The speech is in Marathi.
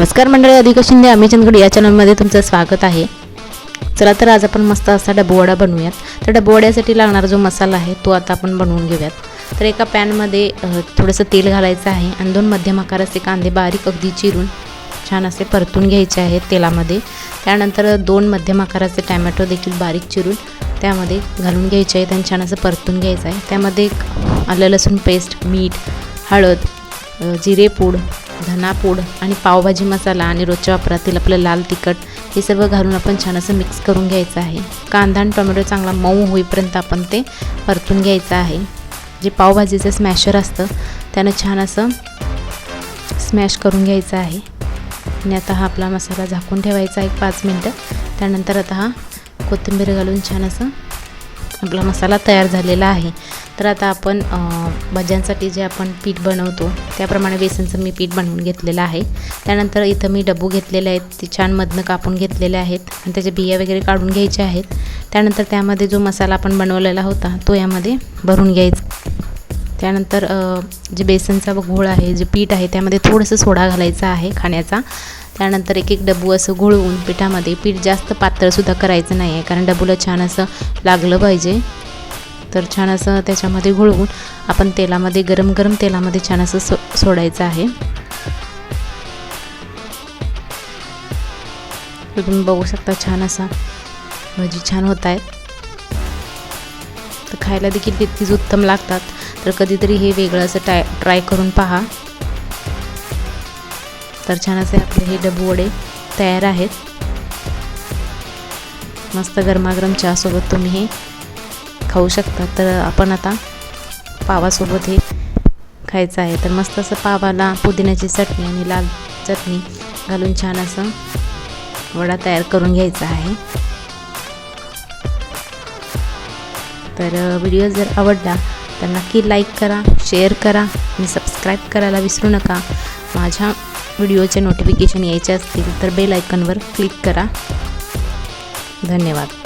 नमस्कार मंडळी अधिक शिंदे आम्ही चंदगड या चॅनलमध्ये तुमचं स्वागत आहे. चला तर आज आपण मस्त असा डबोवडा बनवूयात. तर डबोवड्यासाठी लागणारा जो मसाला आहे तो आता आपण बनवून घेऊयात. तर एका पॅनमध्ये थोडंसं तेल घालायचं आहे आणि दोन मध्यम आकाराचे कांदे बारीक अगदी चिरून छान असे परतून घ्यायचे आहेत तेलामध्ये. त्यानंतर दोन मध्यम आकाराचे टॅमॅटो देखील बारीक चिरून त्यामध्ये घालून घ्यायचे आहेत आणि छान असं परतून घ्यायचं आहे. त्यामध्ये एक आलं लसूण पेस्ट मीठ हळद जिरेपूड धनापूड आणि पावभाजी मसाला आणि रोजच्या वापरातील आपलं लाल तिखट हे सर्व घालून आपण छान असं मिक्स करून घ्यायचं आहे. कांदा आणि टोमॅटो चांगला मऊ होईपर्यंत आपण ते परतून घ्यायचं आहे. जे पावभाजीचं स्मॅशर असतं त्यानं छान असं स्मॅश करून घ्यायचं आहे. आणि आता हा आपला मसाला झाकून ठेवायचा एक पाच मिनटं. त्यानंतर आता हा कोथिंबीर घालून छान असं आपला मसाला तयार झालेला आहे. तर आता आपण भज्यांसाठी जे आपण पीठ बनवतो त्याप्रमाणे बेसनचं मी पीठ बनवून घेतलेलं आहे. त्यानंतर इथं मी डबू घेतलेले आहेत ते छान मधनं कापून घेतलेले आहेत आणि त्याच्या बिया वगैरे काढून घ्यायच्या आहेत. त्यानंतर त्यामध्ये जो मसाला आपण बनवलेला होता तो यामध्ये भरून घ्यायचा. त्यानंतर जे बेसनचा घोळ आहे जे पीठ आहे त्यामध्ये थोडंसं सोडा घालायचा आहे खाण्याचा. त्यानंतर एक एक डबू असं घोळवून पिठामध्ये पीठ जास्त पातळसुद्धा करायचं नाही आहे कारण डबूला छान असं लागलं पाहिजे. तर छान असं त्याच्यामध्ये घोळवून आपण तेलामध्ये गरम गरम तेलामध्ये छान असं सो सोडायचं आहे. तुम्ही बघू शकता छान असा भजी छान होत आहेत. तर खायला देखील तितकीच उत्तम लागतात. तर कधीतरी हे वेगळं असं ट्राय ट्राय करून पहा. तर छान असे आपले हे डबू वडे तयार आहेत. मस्त गरमागरम चहासोबत तुम्ही हे खाऊ शकता तर आपण आता पावासोबत हे खायचं आहे. तर मस्त असं पावाला पुदिन्याची चटणी आणि लाल चटणी घालून छान असं वडा तयार करून घ्यायचा आहे. तर व्हिडिओ जर आवडला तर नक्की लाईक करा शेअर करा आणि सबस्क्राईब करायला विसरू नका. माझ्या व्हिडिओचे नोटिफिकेशन यायचे असतील तर बेल आयकनवर क्लिक करा. धन्यवाद.